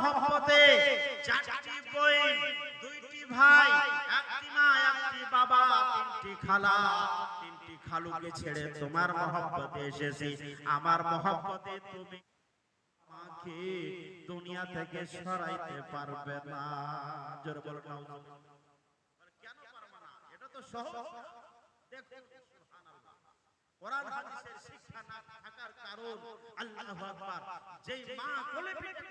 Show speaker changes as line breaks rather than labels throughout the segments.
মহব্বতে চারটি বোন দুইটি ভাই, একটি মা, একটি বাবা, তিনটি খালা, তিনটি খালুকে ছেড়ে তোমার মহব্বতে এসেছি। আমার মহব্বতে তুমি আমাকে দুনিয়া থেকে সরাইতে পারবে না। জোরে বলো নাউজুবিল্লাহ। কেন পারবে না? এটা তো সহজ। সুবহানাল্লাহ। কোরআন হাদিসের শিক্ষা না থাকার কারণ আল্লাহু আকবার, যেই মা কোলে পিঠে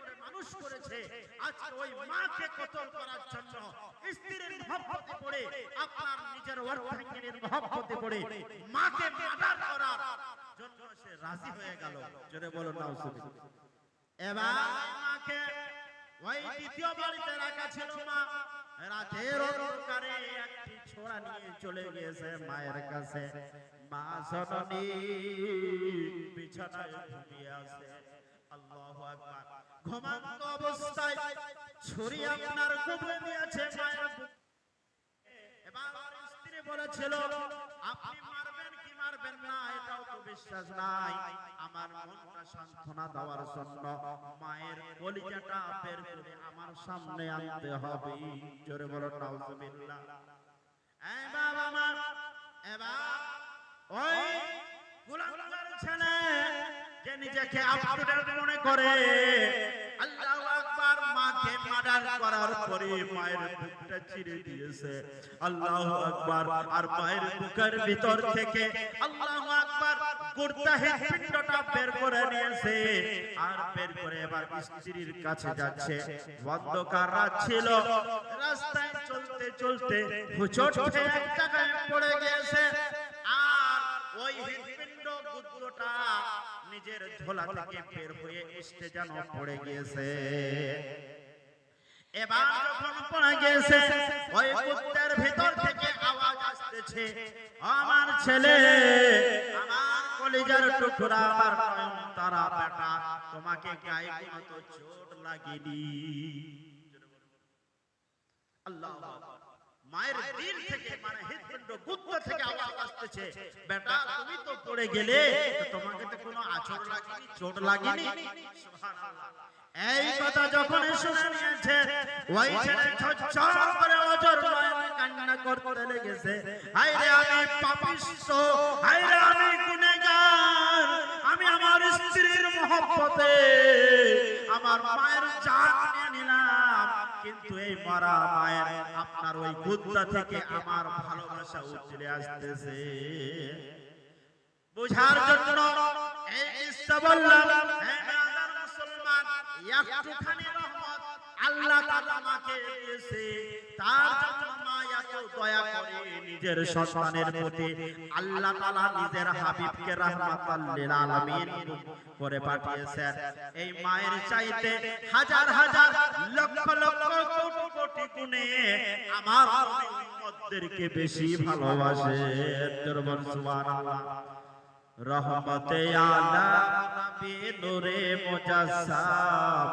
করে করেছে। আজকে ওই মাকে কতল করার জন্য স্ত্রীর মহব্বতে পড়ে আপনার নিজের অর্ধাঙ্গিনীর মহব্বতে পড়ে মাকে মার্ডার করার জন্য সে রাজি হয়ে গেল। জোরে বলো নাউজুবিল্লাহ এবার মাকে ওই দ্বিতীয় বাড়িতে রাখা ছিল মা। রাতের অন্ধকারে একটি ছোড়া নিয়ে চলে গিয়েছে মায়ের কাছে। মা জননী বিছানায় ঘুমিয়ে আছে। ঘুমন্ত অবস্থায় ছুরি আপনার কুবলে দিয়েছে মায়ের এবার স্ত্রী বলেছিল, আপনি মারবেন কি মারবেন না, এটাও তো বিশ্বাস নাই। আমার মনটা সান্ত্বনা দেওয়ার জন্য মায়ের কলিজাটা বের করে আমার সামনে আনতে হবে। জোরে বলো, নাউজুবিল্লাহ। এই বাবা মা, এবার ওই ছেলে যে নিজেকে মনে করে। আল্লাহু আকবার মাকে মার্ডার করার পরে মায়ের বুকটা চিরে দিয়েছে। আল্লাহু আকবার আর মায়ের বুকের ভিতর থেকে আল্লাহু আকবার কুর্তা হৃৎপিণ্ডটা বের করে নিয়েছে। আর বের করে এবার স্ত্রীর কাছে যাচ্ছে। অন্ধকার রাত ছিল। রাস্তায় চলতে চলতে হুচট খেয়ে এক জায়গায় পড়ে গিয়েছে। গুদ্দটা নিজের ঝোলা থেকে বের হয়ে এসে যেন পড়ে গিয়েছে। এবার যখন পড়ে গিয়েছে, ওই কুত্তের ভিতর থেকে আওয়াজ আসতেছে, আমার ছেলে, আমার কলিজার টুকরা, আমার তারা বেটা তোমাকে গায়ে কোনো তো চোট লাগেনি। আল্লাহ মায়ের দিল থেকে মানে হৃদপিণ্ড গুপ্ত থেকে আওয়াজ আসতেছে। বেটা তুমি তো পড়ে গেলে তোমাকে তো কোনো আচর লাগেনি চোট লাগেনি? এই কথা যখন শুনে ওই ছেলে ঝরঝর করে অজর কান্না করতে লেগেছে। আমি আমার স্ত্রীর মহব্বতে আমার মায়ের জান কিন্তু এই মরা মায়ের আপনার ওই গুদ্দা থেকে আমার ভালোবাসা উঠলে আসতেছে। বুঝার জন্য এই ইচ্ছা বললাম? মুসলমান, একটুখানি রহমত আল্লাহ তাআলা আমাকে দিয়েছে। তার জন্য নিজের সন্তানের প্রতি আল্লাহ নিজের হাবিবকে করে পাঠিয়েছেন। এই মায়ের চাইতে হাজার হাজার লক্ষ লক্ষ আমার বেশি ভালোবাসে। রহমতে আলাম নবী নূরে মুজাসসাম।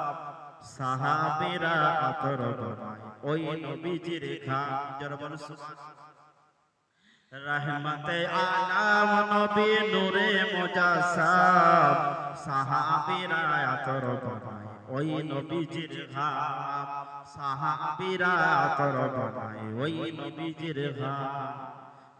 সাহাবীরা আতর ওই নবীজির খাম জরবন রহমতে আলাম নবী নূরে মুজাসসাম সাহাবীরা আতর বানায় ওই নবীজির খাম সাহাবীরা আতর বানায় ওই নবীজির খাম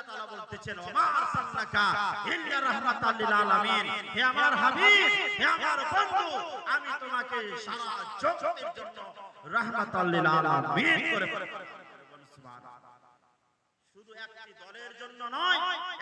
আল্লাহ তাআলা বলতেছেন ওমা আরসালনাকা ইল্লা রাহমাতাল লিল আলামিন হে আমার হাবিব হে আমার বন্ধু আমি তোমাকে সারা জগতের জন্য রাহমাতাল লিল আলামিন করে একটি দলের জন্য নয়,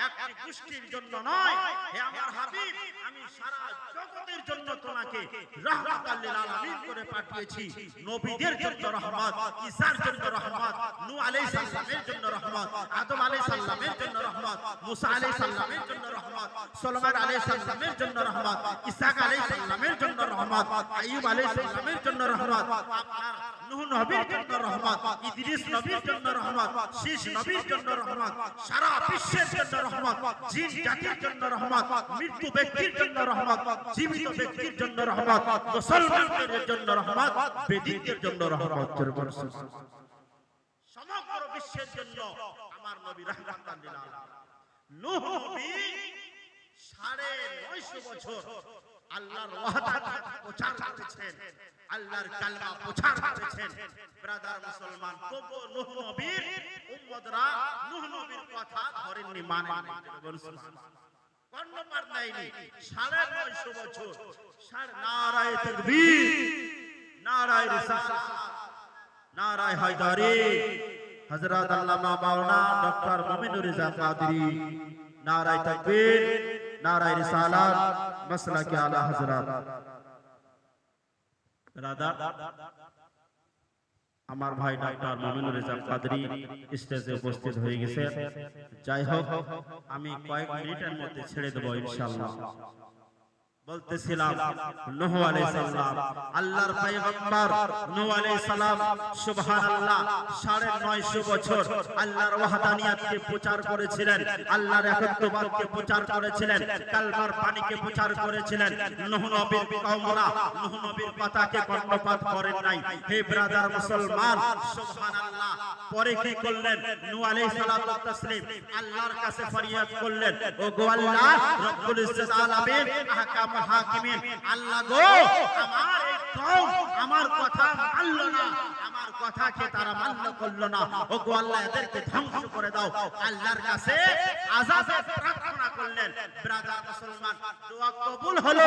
একটি গোষ্ঠীর জন্য নয়। হে আমার হাবিব, আমি সারা জগতের জন্য তোমাকে রহমাতাল লিল আলামিন করে পাঠিয়েছি। নবীদের জন্য রহমত ঈসার জন্য রহমত, নূহ আলাইহিস সালামের জন্য রহমত, আদম আলাইহিস সালামের জন্য রহমত, মুসা আলাইহিস সালামের জন্য রহমত সুলাইমান আলাইহিস সালামের জন্য রহমত, ইসহাক আলাইহিস সালামের জন্য রহমত আইয়ুব আলাইহিস সালামের জন্য রহমত নূহ নবীর জন্য রহমত ইদ্রিস নবীর জন্য রহমত শীষ নবীর জন্য রহমত সারা বিশ্বের জন্য রহমত জিন জাতির জন্য রহমত মৃত্যু ব্যক্তির জন্য রহমত জীবিত ব্যক্তির জন্য রহমত মুসলমানদের জন্য রহমত বেদিকদের জন্য রহমত সমগ্র বিশ্বের জন্য আমার নবী রাহমাতান নূহ নবী সাড়ে নয়শো বছর আল্লাহর ওয়াহদাত প্রচার করেছেন, আল্লাহর কালমা প্রচার করেছেন। ব্রাদার মুসলমান, তবু নূহ নবীর উম্মতরা নূহ নবীর কথা ধরেননি মানেননি কর্ণপাত দেয়নি। সাড়ে নয়শো বছর, সাড়ে নারায় তাকবীর, নারায় রিসালাত, নারায় হায়দারি, হযরত আল্লামা মাওলানা ডক্টর মুমিনুর রিজা নারায় তাকবীর নারায় রিসালাত, মাসলাকে আলা হযরত। রাদা আমার ভাই ডাক্তার মুমিনুর রেজা কাদরি স্টেজে উপস্থিত হয়ে গেছে যাই হোক, আমি কয়েক মিনিটের মধ্যে ছেড়ে দেবো ইনশাআল্লাহ। বলতেছিলাম নূহ আলাইহিস সালাম। আল্লাহর পয়গম্বর নূহ আলাইহিস সালাম সুবহানাল্লাহ 950 বছর আল্লাহর ওয়াহদানিয়াতকে প্রচার করেছিলেন আল্লাহর একত্ববাদকে প্রচার করেছিলেন কালমার পানিকে প্রচার করেছিলেন। নূহ নবীর কওমরা নূহ নবীর কথাকে কর্ণপাত করেন নাই। হে ব্রাদার মুসলমান সুবহানাল্লাহ। পরে কি করলেন? নূহ আলাইহিস সালাতু তাসলিম। আল্লাহর কাছে ফরিয়াদ করলেন। ও গো আল্লাহ রব্বুল ইজ্জত আলামিন আহকাম হাকিমিন আল্লাহ গো আমার এই কওম আমার কথা মানলো না আমার কথাকে তারা মান্য করল না। ও গো আল্লাহ এদেরকে ধ্বংস করে দাও। আল্লাহর কাছে আজাদ প্রার্থনা করলেন। ব্রাদার মুসলমান দোয়া কবুল হলো।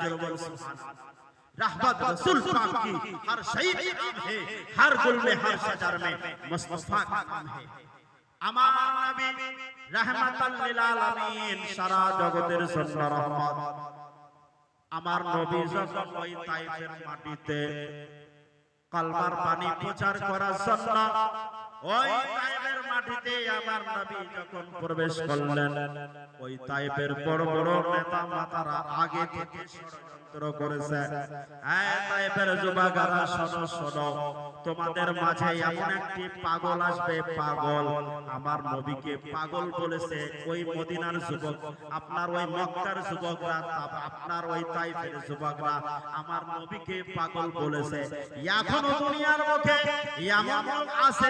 रहमत रसूल पाक की हर शहीद नाम है हर गुल में हर शजर में मुस्तफा का नाम है আমার নবী রাহমাতাল লিল আলামিন সারা জগতের জন্য রহমত আমার নবী যখন ওই তাইফের মাটিতে কালমার পানি প্রচার করার জন্য ওই তাইফের মাটিতে নবী যখন প্রবেশ করলেন, ওই তাইফের বড় বড় নেতা মাতারা আগে থেকে ষড়যন্ত্র করেছে। হ্যাঁ তাইফের যুবকেরা, শোনো তোমাদের মাঝে এমন একটি পাগল আসবে, পাগল। আমার নবীকে পাগল বলেছে ওই মদিনার যুবক, আপনার ওই মক্কার যুবকরা, আপনার ওই তাইফের যুবকরা, আমার নবীকে পাগল বলেছে। এখনও দুনিয়ার মুখে এমন আছে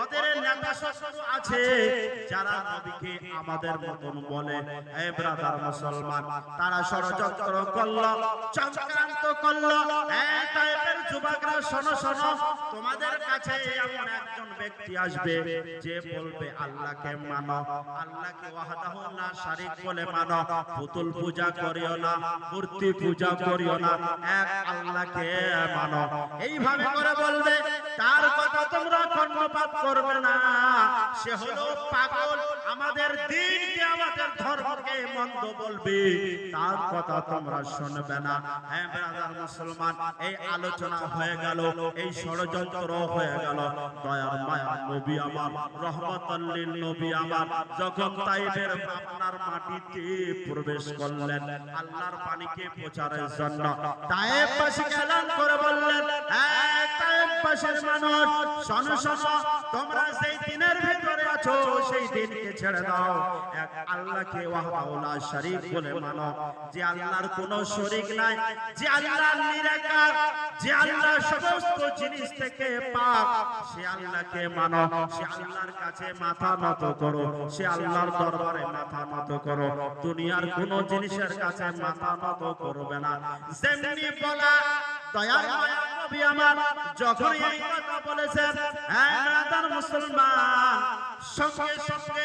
ওদের নেতা শাসক আছে যারা নবীকে আমাদের মতন বলে। হে ব্রাদার মুসলমান তারা ষড়যন্ত্র করল চক্রান্ত করল। হ্যাঁ তাইফের যুবকরা শোনো শোনো তোমাদের কাছে এমন একজন ব্যক্তি আসবে যে বলবে আল্লাহকে মানো আল্লাহকে ওয়াহদাহু না শারিক বলে মানো পুতুল পূজা করিও না মূর্তি পূজা করিও না এক আল্লাহকে মানো। এইভাবে করে বলবে তার কথা তোমরা কর্ণপাত করবে না। সে হলো পাগল। আমাদের দিনকে আমাদের ধর্মকে মন্দ বলবে, তার কথা তোমরা শুনবে না। হ্যাঁ ব্রাদার মুসলমান, এই আলোচনা হয়ে গেল, এই ষড়যন্ত্র হয়ে গেল। দয়ার মায়া নবী আমার রহমতাল্লিল নবী আমার, যখন তাইবের আপনার মাটিতে প্রবেশ করলেন, আল্লাহর পানিকে প্রচারের জন্য তাইব বাসী এলান করে বললেন এক তায়েফবাসীর মানুষ, শোনো শোনো, তোমরা সেই দিনের ভিতরে আছো, সেই দিনকে ছেড়ে দাও। এক আল্লাহকে ওয়াহদাহুল্লাহ শরীক বলে মানো। যে আল্লাহর কোনো শরীক নাই যে আল্লাহ নিরাকার যে আল্লাহ সমস্ত জিনিস থেকে পাক সে আল্লাহকে মানো সে আল্লাহর কাছে মাথা নত করো সে আল্লাহর দরবারে মাথা নত করো। দুনিয়ার কোনো জিনিসের কাছে মাথা নত করবে না। যেমনি বলা দয়ার মায়া নবী আমার যখন এই কথা বলেছেন হ্যাঁ মুসলমান সঙ্গে সঙ্গে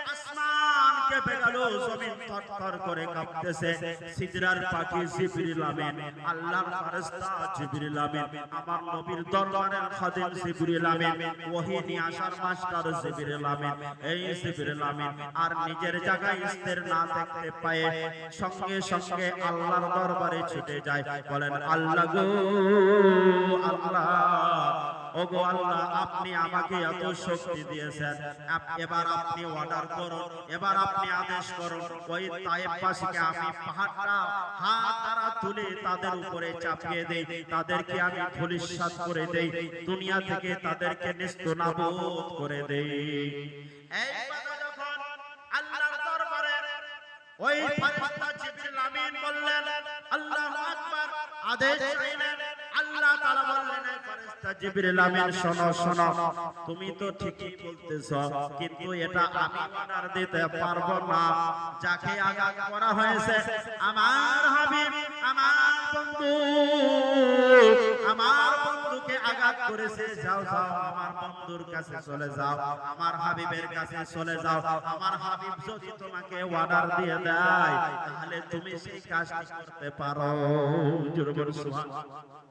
কেঁপে গেল জমিন থরথর করে কাঁপতেছে। পাখি জিবরিল আমিন, আল্লাহর ফেরেশতা জিবরিল আমিন, আমার নবীর দরবারের খাদিম জিবরিল আমিন ওহী নিয়ে আসার মাস্টার জিবরিল আমিন, এই জিবরিল আমিন, আর নিজের জায়গায় স্থির না দেখতে পায়ে সঙ্গে সঙ্গে আল্লাহর দরবারে ছুটে যায়। বলেন, আল্লাহ গো, আল্লাহ। ওগো আল্লাহ, আপনি আমাকে এত শক্তি দিয়েছেন। এবার আপনি অর্ডার করুন, এবার আপনি আদেশ করুন, ওই তায়েববাসীকে আমি পাহাড়টা হাত দ্বারা তুলে তাদের উপরে চাপিয়ে দেই, তাদেরকে আমি ধূলিসাৎ করে দেই, দুনিয়া থেকে তাদেরকে নিস্তনাবুদ করে দেই। এই কথা যখন আল্লাহর দরবারে ওই ফেরেশতা জিবরিল আমিন বললেন, আল্লাহু আকবার, আদেশ দিলেন তুমি আঘাত করেছে। যাও আমার বন্ধুর কাছে চলে যাও, আমার হাবিবের কাছে চলে যাও। আমার হাবিব তোমাকে অর্ডার দিয়ে দেয়, তাহলে তুমি সেই কাজটি করতে পারো। সুবহানাল্লাহ।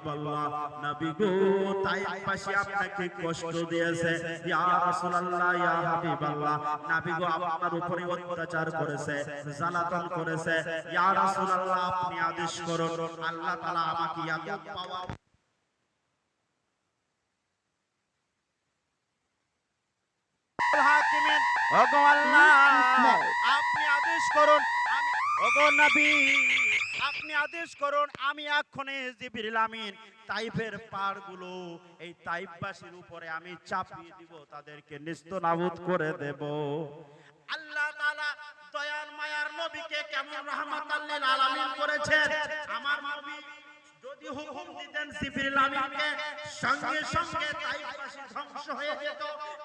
হাবিবাল্লাহ নবী গো তাইফবাসী আপনাকে কষ্ট দিয়েছে। ইয়া রাসূলুল্লাহ ইয়া হাবিবাল্লাহ। নবী গো আপনার উপরে অত্যাচার করেছে জালাতন করেছে। ইয়া রাসূলুল্লাহ আপনি আদেশ করুন আল্লাহ তাআলা আমাকে ইয়াকুব পাওয়া হাকিমিন ওগো আল্লাহ আপনি আদেশ করুন আমি ওগো নবী। আপনি আদেশ করুন, আমি এক্ষণে জিবরিল আমিন তাইফের পাড়গুলো, এই তাইফবাসীর উপরে আমি চাপিয়ে দিব, তাদেরকে নিস্তনাবুদ করে দেব। আল্লাহ তাআলা দয়ার মায়ার নবীকে কেমন রহমাতাল লিল আলামিন করেছেন? আমার নবী যদি হুকুম দিতেন জিবরিল আমিনকে, সঙ্গে সঙ্গে তাইফবাসী ধ্বংস হয়ে যেত।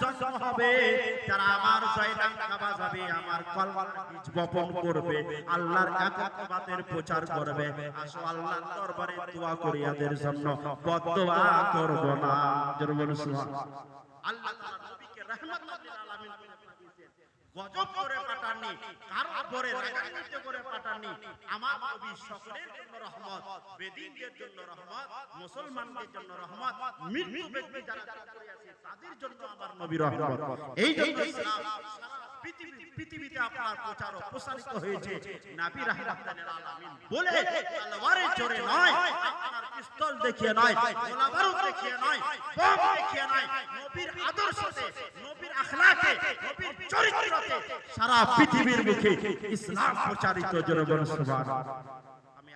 জন্ম হবে, যারা আমার শয়তান কাবা যাবে আমার কলমার বীজ বপন করবে, আল্লাহর একত্ববাদের প্রচার করবে। আসো আল্লাহর দরবারে দোয়া করি এদের জন্য। বদদোয়া করব না। জোরে সুবহানাল্লাহ। আল্লাহ তাআলা নবীকে রাহমাতুল লিল আলামিন করে পাঠিয়েছেন গজব করে পাঠাননি কারও উপরে রাগান্বিত করে পাঠাননি। আমার নবী সকলের জন্য রহমত বেদিনদের জন্য রহমত মুসলমানদের জন্য রহমত মৃত্যু ব্যক্তি যারা তাদের জন্য আমার নবী রহমত। এই জন্য ইসলাম পৃথিবীতে আপনার প্রচার প্রসারিত হয়েছে। নাবি আলামিন বলে, তলোয়ারের জোরে নয়, আপনার পিস্তল দেখিয়ে নয় দেখিয়ে নয়, বম দেখিয়ে নয়, নবীর নবীর اخلاقে নবীর সারা পৃথিবীর মুখে ইসলাম প্রচারিত বলুন সুবহানাল্লাহ।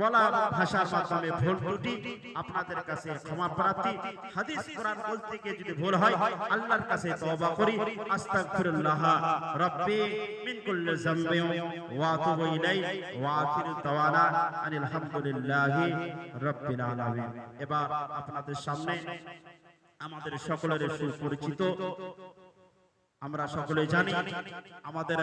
বলা ভাষার মাধ্যমে ভুল ত্রুটি আপনাদের কাছে ক্ষমা প্রার্থী। হাদিস কোরআন বলতে গিয়ে যদি ভুল হয় আল্লাহর কাছে তওবা করি। আস্তাগফিরুল্লাহ। রাব্বি মিন কুল্লি যামবি ওয়া আতুবু ইলাই ওয়া আখিরু দাওয়ানা আনিল হামদুলিল্লাহি রাব্বিল আলামিন। এবার আপনাদের সামনে আমাদের সকলের সুপরিচিত। আমরা সকলে জানি আমাদের